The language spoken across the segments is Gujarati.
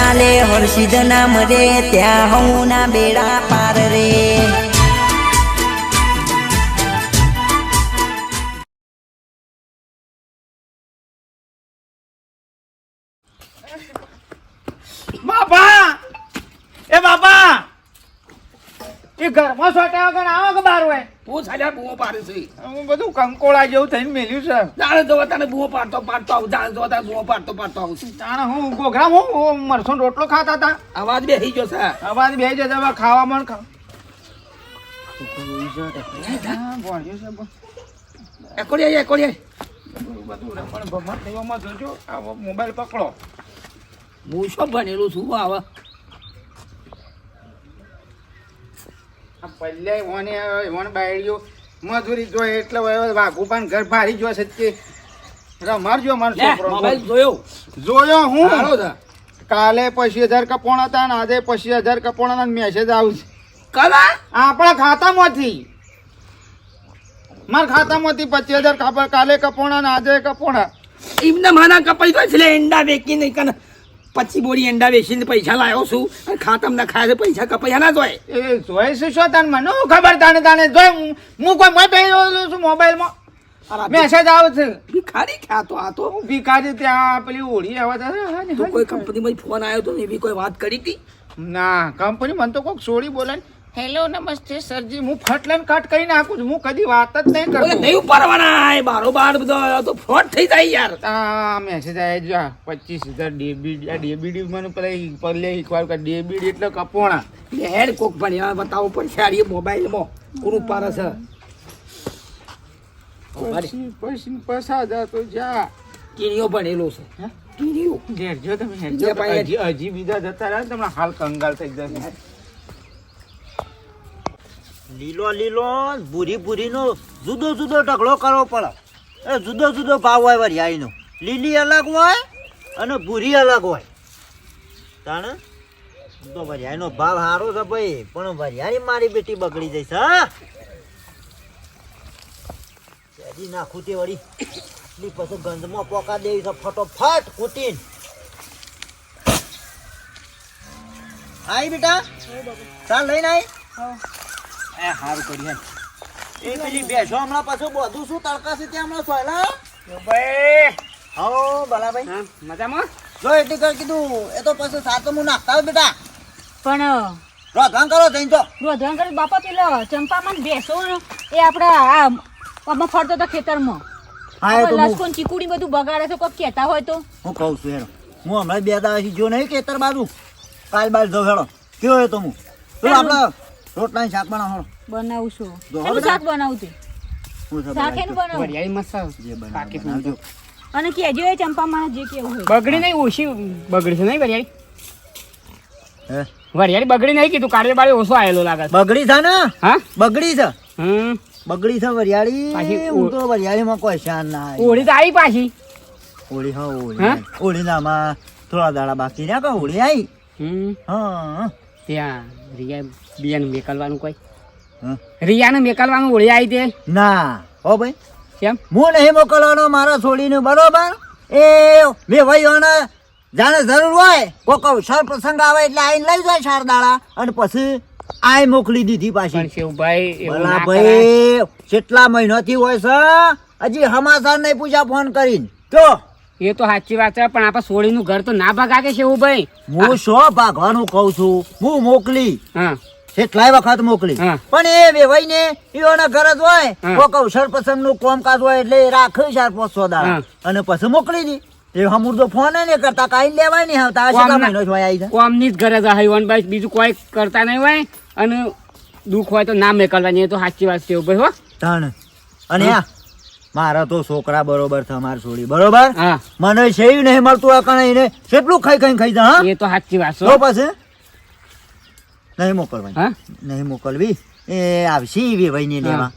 ચાલે હર્ષિદ નામ રે ત્યાં હું ના બેડા પાર રે. બાપા! એ બાપા! એ ઘરમાં સોટા વગર આવો કે બાર હોય? હું સાજા બૂમો પાડે છે. હું બધું કંકોળા જેવું થઈને મેલ્યું છે. જાણે જોવા તને બૂમો પાડતો પાડતો આવું જાણે જોવા તને બૂમો પાડતો પાડતો આવું જાણે હું ગોઘરા હું મરસો રોટલો ખાતા હતા. અવાજ બેસી ગયો છે. અવાજ બે જતા હવે ખાવામાં ખા એકોડિયા એકોડિયા. છે, બધું પણ ભમત દેવામાં જોજો આ મોબાઈલ પકડો. હું શું ભણેલું છું આવે પલ્લે ઓને ઓન બાયડીઓ. મજૂરી જોઈએ એટલે હવે પણ ઘર ભારી જો છે તે રમાડજો મારો છોકરો. મોબાઈલ જોયો. જોયો હું? કાલે પચીસ હજાર કપોણ હતા ને આજે પચીસ હજાર કપોણ મેસેજ આવશે કલા? આપણા ખાતામાંથી. મારા ખાતામાંથી પચીસ હજાર કાલે કપોણા ને આજે કપોણા. એમને માના કપાઈ ગયો છે લે એંડા વેચીને કને પચી બોરી એંડા વેચીને પૈસા લાવ્યો છું અને ખાતમ ના ખાય પૈસા કપાઈ ના જોય. એ જોઈ છે શું તને મને? ખબર તાને તાને જોઈ હું- કોઈ મત છું મોબાઈલમાં? મેસેજ આવે છે. ભિખારી ખ્યાતો આ તો હું ભિખારી ત્યાં પેલી ઓળી આવે છે તો કોઈ કંપનીમાં ફોન આવ્યો તો એવી કોઈ વાત કરી હતી? ના કંપની મને તો કોઈક છોડી બોલે ને. હેલો નમસ્તે સરજી. હું ફટ કટ કરી નાખું છું. હું કદી વાત જ નહીં કરતો. નહીં ઉપાડવાના એ બારો બાર બધો તો ફ્રોડ થઈ જાય યાર. આ મેસેજ આવે જો પચીસ હજાર ડેબિટ આ ડેબિટ મને પેલા પરલે એકવાર કે ડેબિટ એટલે કપોણા. લે હેડ કોક ભણ્યા બતાવો પડશે આ મોબાઈલમાં પૂરું પારે છે. પછી પછી પસા હજાર તો જા. કીડીઓ ભણેલો છે. હે? કીડીઓ. તમે જે હજી હજી બીજા જતા રહ્યા તમને હાલ કંગાલ થઈ જશે. લીલો લીલો ભૂરી ભૂરીનો જુદો જુદો ઢગલો કરવો પડે. એ જુદો જુદો ભાવ હોય વરિયાળીનો લીલી અલગ હોય અને ભૂરી અલગ હોય. તાણે? તો વરિયાળીનો ભાવ સારો છે ભાઈ, પણ વરિયાળી મારી બેટી બગડી જઈશ, હા? શેરી નાખું તે વળી. એટલી પછી ગંધમાં પોકા દેવી છે, ફટોફટ કૂટીને. આઈ બેટા? ચાલ લઈને આઈ? એ હારું કરી એ પેલી બેસો હમણાં પાછું બધું શું તડકા ત્યાં હમણાં સોયલા ભાઈ. હો બલાભાઈ હા મજામાં? જો એટલી કર કીધું એ તો પછી સાતમું નાખતા હોય બેટા. પણ રોધવાન કરો જઈને તો રોધવાન કરી બાપા પેલો ચંપામાં બેસો એ આપડા આ આમાં ફરતો તો ખેતરમાં. હા તો લસકોન ચીકુડી બધું બગાડે છે કોઈ કહેતા હોય તો. હું કહું છું હેડો. હું હમણાં બે દાડાથી જો નહીં ખેતર બાજુ. કાલ બાલ જો હેડો. કયો તો હું તો આપણે રોટલા શાક બનાવો. બનાવું છું. શું શાક બનાવું છું શાક એનું બનાવું વરિયાળી મસાલો. જે બનાવજો. અને કહેજો એ ચંપામાં જે કેવું હોય. બગડી નહીં ઓછી બગડી છે નહીં વરિયાળી? હે? વરિયાળી બગડી નહીં કીધું કાર્ય બાળી ઓછો આવેલો લાગે બગડી છે ને? હા? બગડી છે? હમ. બગડી છે વરિયાળી? પાછી હું તો વરિયાળીમાં કોઈ શાન ના. ઓળી તો આવી પાછી. ઓળી હા નામાં થોડા દાડા બાકી રહ્યા કે હોળી આવી હમ. હા. ત્યાં. રિયા બિયાને મેકલવાનું કોઈ? રિયાને મેકલવાનું ઓળી આવી દે? ના. હો ભાઈ. કેમ? હું નહીં મોકલવાનો મારા છોડીને બરોબર? એ બે ભાઈઓને જાણે જરૂર હોય કોક સર પ્રસંગ આવે એટલે આઈને લઈ જાય શારદાળા દાડા અને પછી આય મોકલી દીધી પાછી. શિવભાઈ ભલા ભાઈ કેટલા મહિનાથી હોય છે? હજી હમાસર નહીં પૂછા ફોન કરીને. કયો એ તો સાચી વાત છે પણ આપણે સોળીનું ઘર તો ના ભગાગે છે એવું ભાઈ. હું શો ભાગવાનું કહું છું? હું મોકલી. હા. કેટલાય વખત મોકલી. પણ એ વેવાઈને ઈઓના ઘર જ હોય. કોક અવસર પ્રસંગનું કામકાજ હોય એટલે એ રાખે ચાર પાંચસો દાડા અને પછી મોકલી દી. એ હમુરદો ફોન ને કરતા કાઈ લેવાય નહીં આવતા. આ મહિનો જોઈ આવી છે કોમની જ ઘરે જ હોય ભાઈ બીજું કોઈ કરતા નહીં હોય. અને દુઃખ હોય તો ના મેકલવાની એ તો સાચી વાત છે ભાઈ હો. તાણ. અને આ મારા તો છોકરા બરોબર છે અમાર છોડી. બરોબર? મને છે નહીં મળતું આ કણે એને કેટલું ખાઈ ખાઈ ખાઈ જા એ તો સાચી વાત તો પાસે પછી? નહીં મોકલવાની. નહીં મોકલવી? એ આવશે એવી હા. લેવા.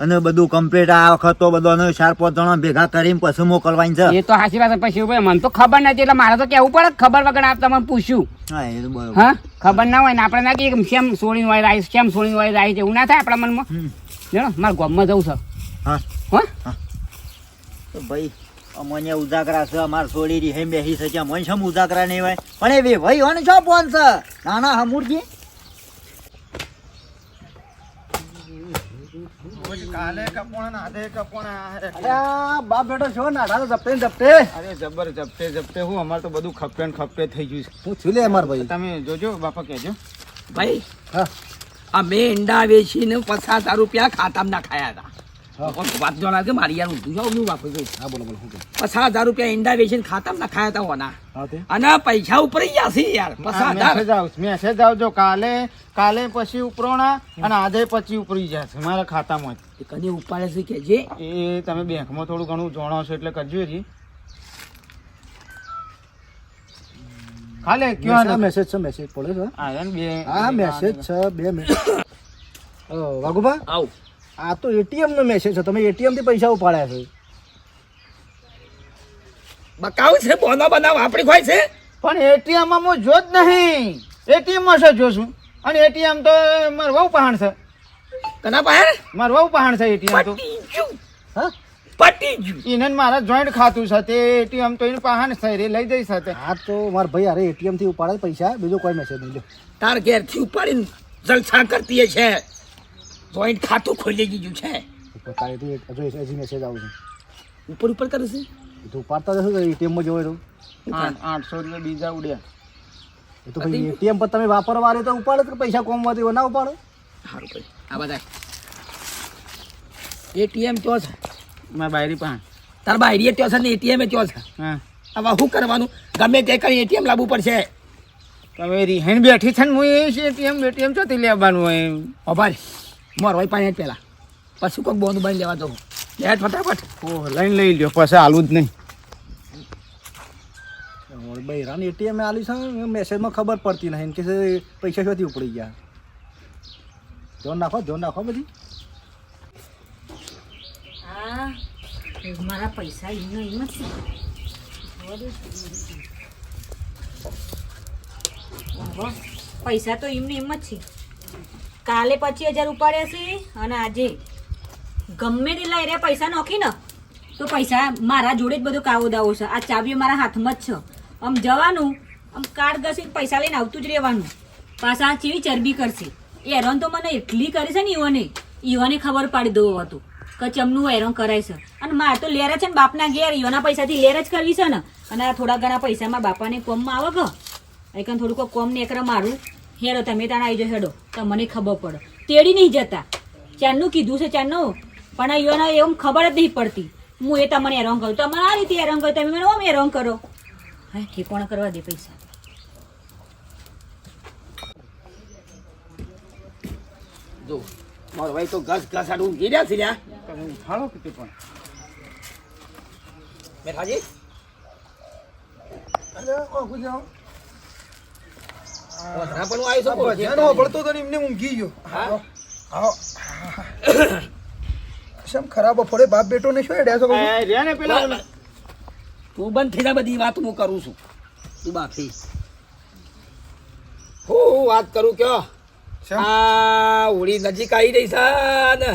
અને બધું કમ્પ્લીટ આ વખત તો બધો ચાર પાંચ જણા ભેગા કરીને પછી મોકલવાની છે. એ તો સાચી વાત છે ભાઈ મને તો ખબર નથી એટલે મારે તો કેવું પડે? ખબર વગર આપ તમને પૂછ્યું હા એ તો બરોબર. હા? ખબર ના હોય ને આપણે ના કે કેમ સોળી હોય રાઈસ કેમ સોળી હોય રાઈસ એવું ના થાય આપણા મનમાં. મારે ગામમાં જવું છે. હા. હા? તો ભાઈ અમને ઉજાગરા છે અમાર છોડી રહી હેમ બેસી છે કે મને શમ ઉજાગરા નહીં હોય? પણ એ ભાઈ ને શું ફોન છે? નાના હમુરજી? કાલે કપોણા નાધે કપોણા અરે આ બાપ બેટો છો ને અઢાર જપતે જપતે અરે જબર જપતે જપતે હું અમારે તો બધું ખપે ને ખપે થઈ ગયું છે. હું છું લે અમાર ભાઈ. તમે જોજો બાપા કહેજો. ભાઈ હા. અમે ઈંડા વેચીને પચાસ રૂપિયા ખાતામાં નાખાયા હતા. વાત જોના કે મારી યાર ઊંધું છે ઊંધું વાપરું છું હા બોલો બોલો પચાસ હજાર રૂપિયા ઈંડા વેચીને ખાતા નાખાયા ખાયા તા? હોના અને પૈસા ઉપર ગયા છે યાર પચાસ હજાર. મેસેજ આવજો કાલે કાલે પછી ઉપરોણા અને આજે પછી ઉપરી જશે મારા ખાતામાં જ. કદી ઉપાડે છે કે જે? એ તમે બેંકમાં થોડું ઘણું જાણો છો એટલે કરજો જી ખાલે કયો મેસેજ છે મેસેજ પડે છે. બે હા મેસેજ છે બે મિનિટ અ, વાઘુબા આવ. આ તો એટીએમ નો મેસેજ છે. તમે એટીએમથી પૈસા ઉપાડ્યા છે. બકાવ છે બોનો બનાવ આપણી ખોય છે? પણ એટીએમમાં હું જો જ નહીં. એટીએમમાં શું જોશું? અને એટીએમ તો મારું વહુ પહાણ છે. કના પહાણ? મારું વહુ પહાણ છે એટીએમ તો. હા? પટી ગયું એને મારા જોઈન્ટ ખાતું છે. તે એટીએમ તો એને પહાણ છે. રે લઈ જઈ સાથે. હા તો મારા ભાઈ અરે એટીએમથી ઉપાડે પૈસા. બીજો કોઈ મેસેજ નહીં લે તાર ઘેરથી ઉપાડીને જલસા કરતી છે જોઈન્ટ ખાતું ખોલી ગયું છે. ઉપર કાલેથી એક- હજુ હજી મેસેજ આવું છે. ઉપર ઉપર કરે છે? એ તો ઉપાડતા જશો એટીએમમાં જોઈ રહ્યો આઠ- આઠસો રૂપિયા બીજા ઉડ્યા. એ તો ભાઈ એટીએમ પર તમે વાપરવા વાળે તો ઉપાડે તો પૈસા કોમવા હોય ના ઉપાડો? સારું ભાઈ આ બધા એટીએમ ચો છે? મારા બાયરી પહાણ તાર બાયરીએ ચો છે ને એટીએમ ચો છે? હા. હવે શું કરવાનું? ગમે તે કરી એટીએમ લાવવું પડશે. તમે રીહેણ બેઠી છે ને હું એ એટીએમ એટીએમ ચોથી લેવાનું હોય અભાર મોર હોય પાંચ પહેલા પછી કોઈક બોંધ બની લેવા જવું લે ફટાફટ. ઓહ લઈને લઈ લ્યો પછી આલું જ નહીં. ભાઈ રાન એટીએમ આલી છે મેસેજમાં ખબર પડતી નહીં કે પૈસા શોધી ઉપડી ગયા. જોન નાખો જોન નાખો બધી હા મારા પૈસા એમનો એમ જ પૈસા તો એમને એમ જ છે. કાલે પચીસ હજાર ઉપાડ્યા છે અને આજે ગમે તેટલા એરિયા પૈસા નોખી ને, તો પૈસા મારા જોડે જ બધો કાવો દાવો છે. આ ચાવીઓ મારા હાથમાં જ છે. આમ જવાનું, આમ કાર્ડ ઘસી પૈસા લઈને આવતું જ રહેવાનું. પાછા ચેવી ચરબી કરશે. એ હેરાન તો મને એટલી કરી છે ને ઈવને. ઈવને ખબર પાડી દઉં હતું કે ચમનું હેરાન કરાય છે. અને મારે તો લેર છે ને બાપના ઘેર. ઈવોના પૈસાથી લેર જ કરવી છે ને. અને થોડા ઘણા પૈસામાં બાપાને કોમમાં આવે કે? એકન થોડુંક કોમ ને મારું. હેડો તમે તાણ આવી જાઓ હેડો. તો મને ખબર પડે. તેડી નહીં જતા. ચારનું કીધું છે ચારનું પણ આ ઈવોને એમ ખબર જ નહીં પડતી. હું એ તમને હેરાન કરું. તમે આ રીતે હેરાન કરો. તમે મને ઓમ હેરાન કરો. હા ઠેકોણ કરવા દે પૈસા? જો મારો ભાઈ તો ઘસ ઘસ આડું ઊંઘી રહ્યા છે લ્યા. તમે ઉઠાડો કે તે પણ મેઠાજી પણ આવી શકો? પડતો તો એમને ઊંઘી ગયો. હા. શમ ખરાબ ફોડે બાપ બેટો ને શું હેડ્યા છો એ રે ને પેલા? તું બંધ થઈ જા બધી વાત હું કરું છું. તું બાફી હું વાત કરું કયો? આ ઉડી નજીક આવી રહી છે ને.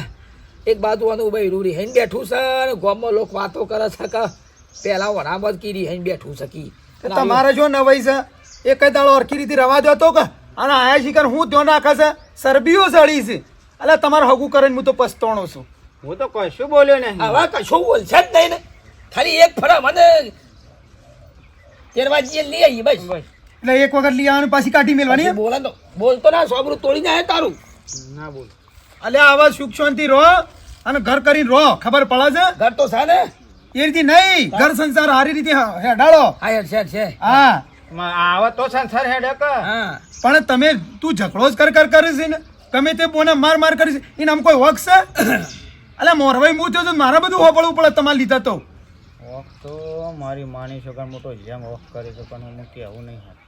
એક બાજુ આનું બૈરું હેન બેઠું છે ને. ગામમાં લોકો વાતો કરે છે કે પેલા વરામાં જ કી રીહાઈને બેઠું છે કી. તમારે જો નવાઈ છે? એક કઈ દાડો અરખી રીતે રવા દો તો કે? અને આયા શિકાર હું ધ્યાન નાખે છે? સરબીઓ સળી છે. એટલે તમારે હગું કરીને હું તો પસ્તાણો છું. હું તો કશું બોલ્યો નહીં. હવે કશું બોલશે જ નહીં ને. ખાલી એક ફરા મને તેરવાજી લઈ આવી બસ. એટલે એક વખત લઈ આવવાની પાછી કાઢી મેળવાની બોલે તો. બોલતો ના સોબરું તોડી જાય તારું. ના બોલ. અલે આવા સુખ શાંતિ રહો અને ઘર કરીને રહો. ખબર પડે છે? ઘર તો છે ને. એ રીતે નહીં. ઘર સંસાર હારી રીતે હેડાળો હા છે છે હા. આવો તો સંસાર હેડે કે. પણ તમે તું ઝઘડો જ કર કર કરે છે ને. ગમે તે બોને માર માર કરી છે. એને આમ કોઈ છે? અલે મોરવાઈ મું થયો મારા બધું હોપડવું પડે તમારે લીધા તો. વખ તો મારી માની છોકરા મોટો જેમ વખ કરે છે પણ હું કેવું નહીં હોય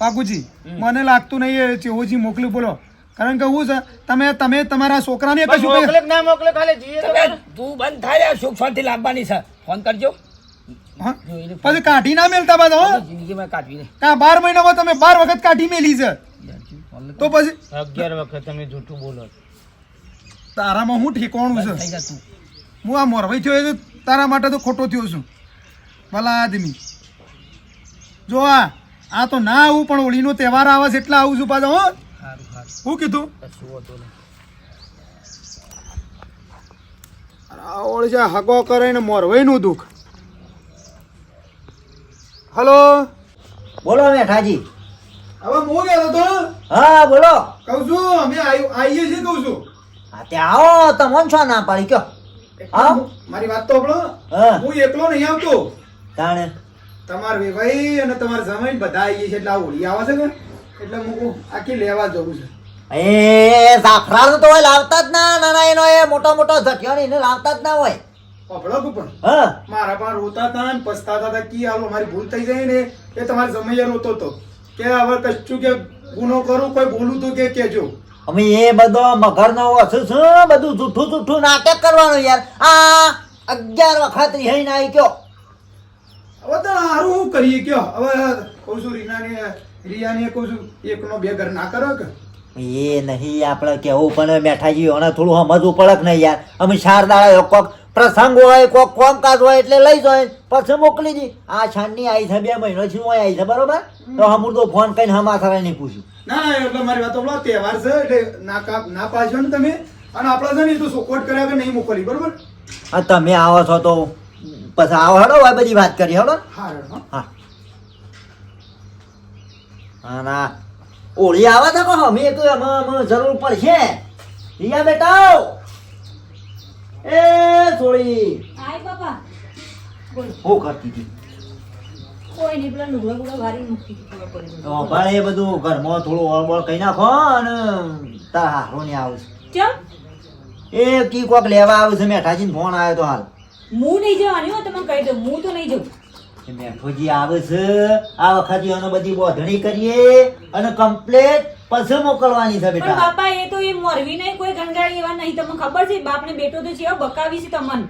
પાકુજી મને લાગતું નહીં એ ચેવોજી મોકલ્યું બોલો. કારણ કે હું છે તમે તમે તમારા છોકરાને કશું મોકલે ના મોકલે ખાલી જીએ તો બંધ થાય યાર સુખ શાંતિ લાવવાની છે. ફોન કરજો? પછી કાઢી ના મેલતા બાદ હો? જિંદગીમાં કાઢવી નહીં. કા બાર મહિનામાં તમે બાર વખત કાઢી મેલી છે? તો પછી અગિયાર વખત તમે જૂઠું બોલો તારામાં હું ઠેકવાનું છે? હું આ મોરભાઈ થયો છું તારા માટે તો ખોટો થયો છું. ભલા આદમી. જો આ આ તો ના આવું પણ હોળીનો તહેવાર આવે છે એટલે આવું છું પાછો હો. શું કીધું? ઓળ છે હગો કરે ને મોરભાઈનું દુઃખ. હલો? બોલો મેઠાજી હવે હું ગયો તો હા બોલો. કહું છું અમે આવીએ છીએ કહું છું. હા તે આવો તમને છો ના પાડી કયો. હા? મારી વાત તો આપણો હા. હું એકલો નહીં આવતો. તાણે? તમાર વેવાઈ અને તમાર જમાઈ બધા આવીએ છે એટલે આ હોળી આવે છે ને એટલે હું આખી લેવા જવું છે. એ જાફરાન તો હોય લાવતા જ ના નાના એનો એ મોટો મોટો ઝટિયાણ એને લાવતા જ ના હોય. હા. મારા પણ રોતા હતા ને પસ્તાતા હતા કે હાલો મારી ભૂલ થઈ જાય ને એ તમારે જમૈયા રોતો હતો કે હવે કશું કે ગુનો કરું કોઈ બોલું તો કે કેજો અમે એ બધો મગરનો વસુ શું બધું જૂઠું જૂઠું નાટક કરવાનું યાર? આ અગિયાર વખત રિહાઈને આવી ગયો. હવે તો સારું શું કરીએ કયો? હવે કહું છું રીનાને રિયાને કહું છું એકનો બે ઘર ના કરો કે. એ નહીં આપણે કેવું પણ મેઠાજી એને થોડું સમજવું પડે કે નહીં યાર? અમે ચાર દાડા કોક પ્રસંગ હોય કોક કોમકાજ હોય એટલે લઈ જાય પછી મોકલી દી. આ છાનની આવી છે બે મહિનો છે હું આવી છે બરોબર? તો હમું તો ફોન કરીને હમાસરા નહીં પૂછ્યું. ના ના એટલે મારી વાત આપણો તહેવાર છે એટલે ના ના પાછો ને તમે? અને આપણા છે ને તો સોકોટ કર્યા કે નહીં મોકલી બરોબર? હા તમે આવો છો તો પછી આવો હડો હવે બધી વાત કરી હડો. હા હા. ના. ઓળી આવે તો અમે તો જરૂર પડશે. રિયા બેટા એ સોળી. આય બાપા. બોલ. શું કરતી હતી. કોઈ નહીં પેલા લુગડા ગુડા વારી મૂકી તો ભાઈ એ બધું ઘરમાં થોડું વળબળ કઈ નાખો અને તાર હારો ને આવું કેમ એ કી કોક લેવા આવે છે મેઠાજીને ફોન આવ્યો તો હાલ. હું નહીં જવાની હો તમે કહી દઉં હું તો નહીં જઉં. મેઠોજી આવે છે આ વખતે એનો બધી બોધણી કરીએ અને કમ્પ્લેટ પછી મોકલવાની છે બેટા. બાપા એ તો એ મોરવી નહીં કોઈ ગંગાળી એવા નહીં. તમને ખબર છે બાપને બેટો તો છે બકાવી છે તમને.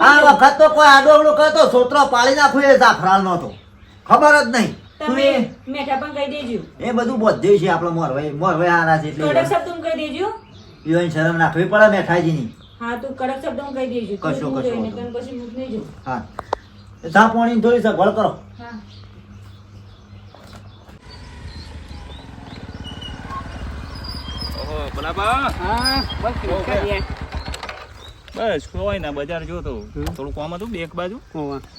આ વખત તો કોઈ આડો કરતો સોતરો પાડી નાખો એ જાફરાલ નતો ખબર જ નહીં. તમે મેઠા પણ કહી દેજો. એ બધું બધું છે આપણો મોરવાઈ મોરભાઈ હારા છે કડક શબ્દ કહી દેજો. ઈવન શરમ નાખવી પડે મેઠાજીની હા તું કડક શબ્દ કહી દેજો. તું કશો, કશો જોઈને વાંધો તને પછી હું નહીં જઉં હા સા થોડી સગવડ કરો. હા. ભલાબા હા બસ કરીએ બસ કોઈ ના બજાર જો તો. થોડું કોમ હતું બે એક બાજુ.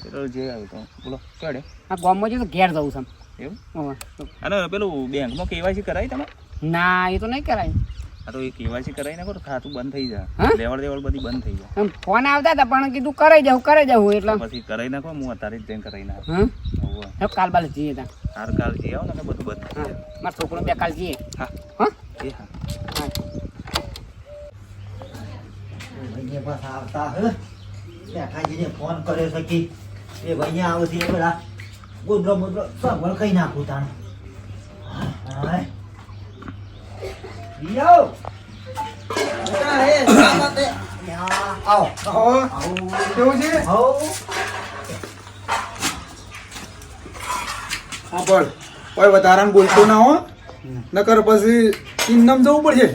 એટલે જે આવ્યું તો. બોલો ચડે આ કોમમાં જો તો ઘેર જવું છે એવું. અને પેલું બેંકમાં કેવાયસી કરાવી તમે? ના એ તો નહીં કરાય. આ તો એ કેવાયસી કરાવી નાખો તો ખાતું બંધ થઈ જાય. લેવડ દેવડ બધી બંધ થઈ જાય. ફોન આવતા હતા પણ કીધું કરાઈ જવું કરાઈ જવું એટલે. પછી કરાવી નાખો હું અત્યારે જ જઈને કરાવી નાખો. હા કાલ બાલ જઈએ ત્યાં. હાર કાલ જઈ આવો ને બધું બંધ હા મારા છોકરો બે કાલ જઈએ. હા. હા? એ ભાઈને બસ આવતા હે ફોન કર્યો છે કે એ ભાઈને આવતી બધા ગુદરો મુદરો સગવડ કઈ નાખું તાણ હા યો બેટા હે સામાતે આવો આવો કેવું છે આવો હા બોલ કોઈ વધારાને બોલતો ના હો. નકર પછી ઇન્દમ જવું પડશે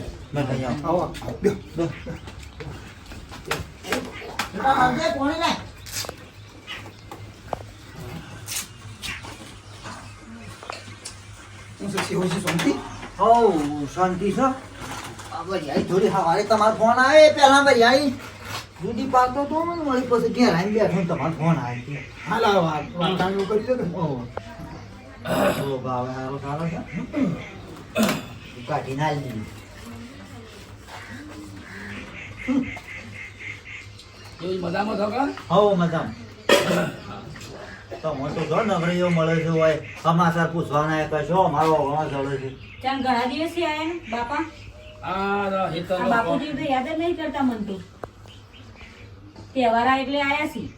શાંતિ છે થોડી હવારે તમારો ફોન આવે પહેલા વરિયાળી દૂધી પાકતો તો ને વળી પછી ઘેર આવીને બેઠો તમારો ફોન આવે હાલ વાત વાટાણું કરી દે. ઓ ભાવે હારો સારો છે કાઢી ના લીધી મજામાં છો હો મજામ. તો મને તો જો નગરીઓ મળે છે હોય સમાચાર પૂછવાના કશો મારો ઘણો ચડે છે. ત્યાં ઘણા દિવસથી આયા ને બાપા? આ તો બાપુજી તો યાદ જ નહીં કરતા મન તો. તહેવાર આ એટલે આયા છીએ.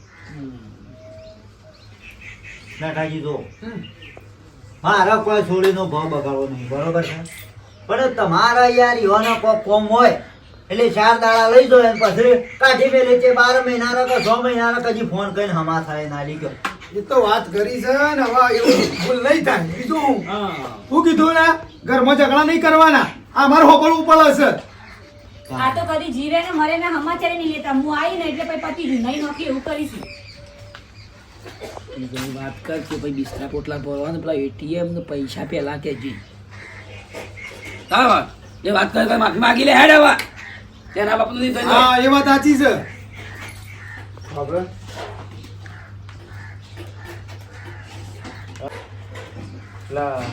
નાટાજી જો. મારા કોઈ છોડીનો ભાવ બગાડવો નહીં બરોબર છે? પણ તમારા યાર યોનો કોક કોમ હોય એટલે ચાર દાડા લઈ જો એમ પછી કાઢી મેલે છે બાર મહિનાના કે છ મહિનાના કજી ફોન કરીને હમા થાય ના લીધો. એ તો વાત કરી છે ને હવે એવું ભૂલ નહીં થાય. બીજું હું? હું. કીધું ને ઘરમાં ઝઘડા નહીં કરવાના. આ મારે હોપડવું પડે છે આ તો કદી જીરે ને મરે ને સમાચારે નહીં લેતા. હું આવી ને એટલે પછી પતી ગયું. નહીં નોખી એવું કરીશું. વાત કર કે ભાઈ બિસ્તરા પોટલા ભરવાના પેલા એટીએમ ને પૈસા પહેલા કે જી. હા એ વાત કરે ભાઈ માફી માગી લે હેડ હવે. તેના બાપનું નહીં થઈ હા એ વાત સાચી છે. ખબર? પેલા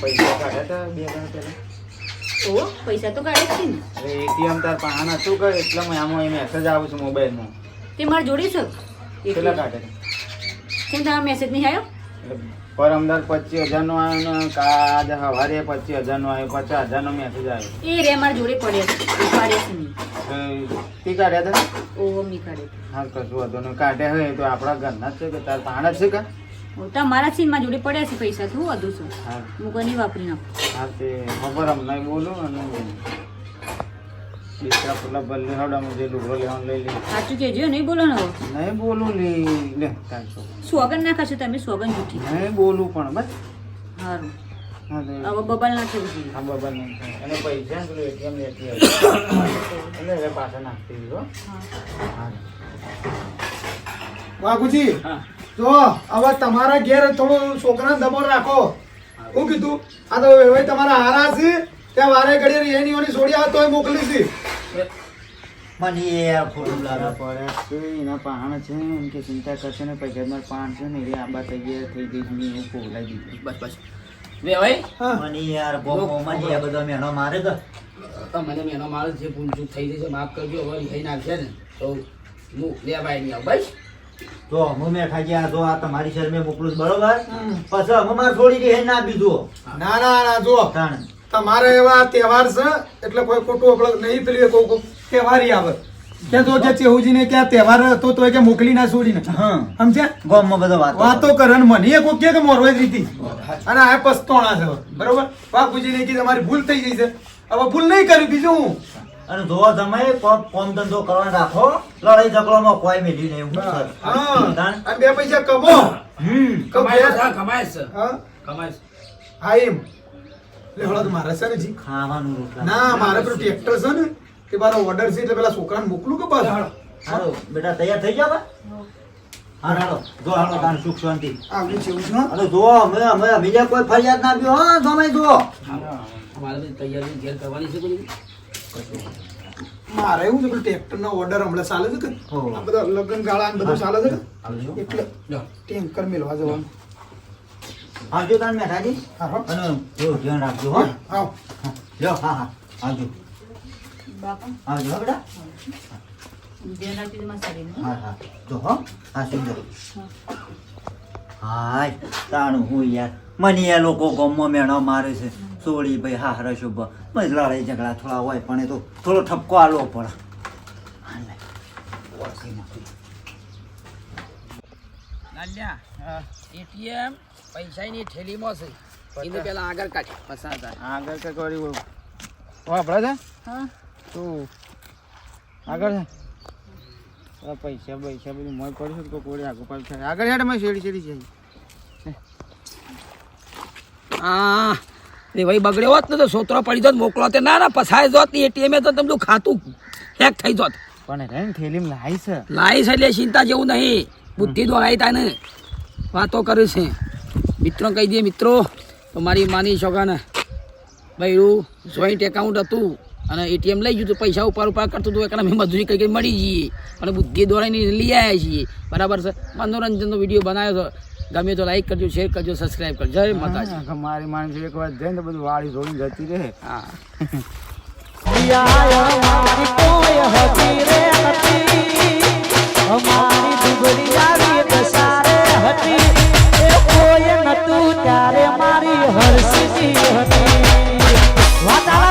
પૈસા કાઢ્યા હતા બે હજાર પહેલા પૈસા તો કાઢે જ છે ને. અરે એટીએમ તાર પાન શું કરે? એટલે હું આમાં એ મેસેજ આવું છું મોબાઈલમાં. તે મારે જોડે છે. કેટલા કાઢ્યા કેમ તમારો મેસેજ નહીં આવ્યો? પર અમદાર પચીસ હજારનો આવ્યો ને કાજ સવારે પચીસ હજારનો આવ્યો પચાસ હજારનો મેસેજ આવ્યો. એ રે મારે જોડે પડ્યા તો કાઢ્યા હતા? ઓ મી કાઢે હા કશું વાંધો નહીં. કાઢ્યા હોય તો આપણા ઘરના છે કે તાર પાણ છે કે? તમારા સીનમાં જોડે પડ્યા છે પૈસા. શું વધુ છું? હા. કોઈ વાપરી નાખું? હા તે ખબર અમને બોલું અને બિસ્તરા પેલા બલ્લી હડા મુજે લુગડો લેવાનું લઈ લે સાચું કહેજો નહીં બોલો ને હવે? નહીં બોલું લે. લે તાર છો. સોગન ના ખાશો તમે સોગન જૂઠી. નહીં બોલું પણ બસ. સારું હા તે હવે બબલ ના થવું હા બબલ નહીં થાય. અને પૈસા પેલું એટીએમ લેતી એટલે હવે પાછા નાખતી હો. હા. હા. જો હવે તમારા ઘેર થોડું છોકરાને દબાણ રાખો. હું કીધું આ તો હવે તમારા હારા છે. ત્યાં વારે ઘડી એની ઓની છોડી આવે તોય મોકલી હતી મને એ આ ખોટું લાગે પડ્યા છે એના પાણ છે? એમ કે ચિંતા કરશે ને પૈસા મારા પાણ છે ને એ આંબા તૈયાર થઈ ગઈ મેં એવું દીધી દીધું. બસ બસ. વે ભાઈ. હા. મને યાર બહુ મને આ બધા મેનો મારે તો. તમને મેનો મારે જે ભૂલ ચૂક થઈ જશે માફ કરજો હવે લઈ નાખશે ને તો હું લે ભાઈ નહીં આવું બસ તો હું ખાજી ગયા જો આ તમારી શરમે મોકલું છું, બરોબર? પછી અમે મારે છોડી દે ના બીજું ના ના ના જો તાણ. તમારે એવા તહેવાર છે એટલે કોઈ ખોટું આપણે નહીં પેલી કોઈ કોઈ તહેવારી આવે. કે તો કે ચેહુજીને ક્યાં તહેવાર હતો તો કે મોકલી ના છોડીને હા. સમજ્યા? ગોમમાં બધા વાતો વાતો કરે ને મને એ કોઈ કે મોરવાઈ રીતિ. અને આ પસ્તોણા છે. બરોબર? બાપુજીને કે તમારી ભૂલ થઈ ગઈ છે. હવે ભૂલ નહીં કરી બીજું હું? અને જોવા તમે કોમ ધંધો કરવા રાખો લડાઈ ઝઘડોમાં કોઈ મેલી નહીં હું. બે પૈસા કમો હમ. કમાય છે કમાય કમાય છે હા એમ. એટલે હળદ મારે છે ને જી. ખાવાનું રોટલા. ના મારે પેલું ટ્રેક્ટર છે ને કે મારો ઓર્ડર છે એટલે પેલા છોકરાને મોકલું કે બસ હાલો. બેટા તૈયાર થઈ જાવ હા. હાલો જો હાલો સુખ શાંતિ. આવ્યું છે એવું છે અને જો અમે અમે બીજા કોઈ ફરિયાદ ના આપી. હા તમે જો. અમારે તૈયારી ઘેર કરવાની છે મારે એવું છે પેલું ટ્રેક્ટર નો ઓર્ડર હમણાં ચાલે છે કે? હો. આ બધા લગ્ન ગાળા ને બધું ચાલે છે એટલે ટેન્કર મેળવા જવાનું. આવજો તાણ મેઠાજી. અને જો ધ્યાન રાખજો હો. આવ હા, લ્યો હા હા આવજો. બાપા. આવજો બેટા. ધ્યાન રાખજો હા હા. જો હો. હા સુંદર. હાય તાણું હું યાર. મને એ લોકો ગમો મેણો મારે છે. સોળી ભાઈ હા હરા શુભ લડાઈ ઝઘડા થોડા હોય પણ એ તો થોડો ઠપકો આલો પડે. નાલ્યા એટીએમ પૈસાની થેલીમાં છે. એને પેલા આગળ કાઢ પસાર થાય. આગળ કે કરી વાપરા છે? હા. તું આગળ છે? પૈસા પૈસા બધું મોય પડશે તો કોડી આગળ પાછું થાય. આગળ હેડમાં શેડી શેડી છે. હા એ ભાઈ બગડ્યો હોત ને તો સોતરો પડી જોત મોકલો તે. ના ના પસાય જોત એટીએમ તો તમને ખાતું. હેક થઈ જોત. પણ રે થેલીમ લાઈ છે. લાઈસ એટલે ચિંતા જેવું નહીં. બુદ્ધિ દોડાઈ તા ને. વાતો કરે છે. મિત્રો કહી દે મિત્રો તો મારી માની છોકરાને ભાઈ જોઈન્ટ એકાઉન્ટ હતું અને એટીએમ લઈ ગયું તો પૈસા ઉપર ઉપર કરતું હતું એકને મેં મજૂરી કઈ કઈ મળી જઈએ. અને બુદ્ધિ દોડાઈને લઈ આવ્યા છીએ. બરાબર છે? મનોરંજનનો વીડિયો બનાવ્યો તો ગમે તો લાઈક કરજો શેર કરજો સબસ્ક્રાઈબ કરજો. જય માતાજી. મારી માણસ એક વાર જઈને બધું વાળી જોડી જતી રહે. હા. અમારી દુબળી આવી દસારે હતી. એ કોઈ નતું ત્યારે મારી હરસીજી હતી. વાતાવરણ